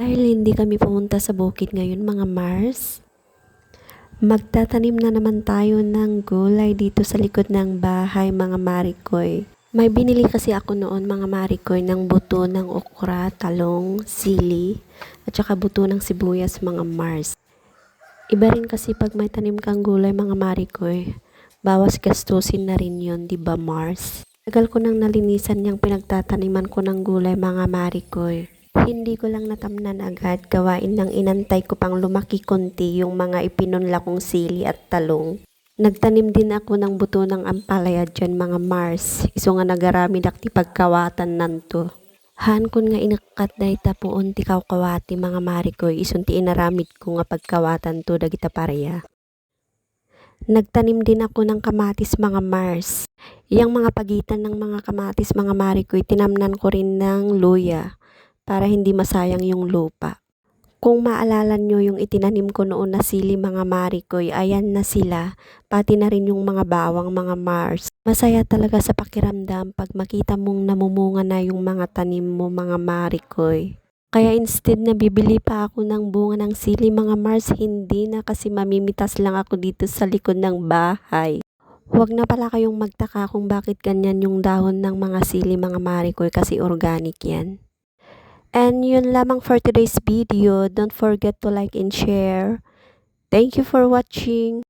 Dahil hindi kami pumunta sa bukid ngayon mga Mars, magtatanim na naman tayo ng gulay dito sa likod ng bahay mga Marikoy. May binili kasi ako noon mga Marikoy ng buto ng okra, talong, sili, at saka buto ng sibuyas mga Mars. Iba rin kasi pag may tanim kang gulay mga Marikoy, bawas gastusin na rin yon di ba Mars? Tagal ko nang nalinisan yung pinagtataniman ko ng gulay mga Marikoy. Hindi ko lang natamnan agad gawain ng inantay ko pang lumaki konti yung mga ipinunla kong sili at talong. Nagtanim din ako ng buto ng ampalaya dyan mga Mars. Iso nga nagarami dakti pagkawatan nanto. Han kun nga inakat na ita poon ti kawkawati mga marikoy isunti inaramid ko nga pagkawatan to dagita pareya. Nagtanim din ako ng kamatis mga Mars. Yang mga pagitan ng mga kamatis mga marikoy tinamnan ko rin ng luya para hindi masayang yung lupa. Kung maalala nyo yung itinanim ko noon na sili mga marikoy, ayan na sila, pati na rin yung mga bawang mga Mars. Masaya talaga sa pakiramdam pag makita mong namumunga na yung mga tanim mo mga marikoy. Kaya instead na bibili pa ako ng bunga ng sili mga Mars, hindi na kasi mamimitas lang ako dito sa likod ng bahay. Huwag na pala kayong magtaka kung bakit ganyan yung dahon ng mga sili mga marikoy kasi organic yan. And yun lamang for today's video. Don't forget to like and share. Thank you for watching.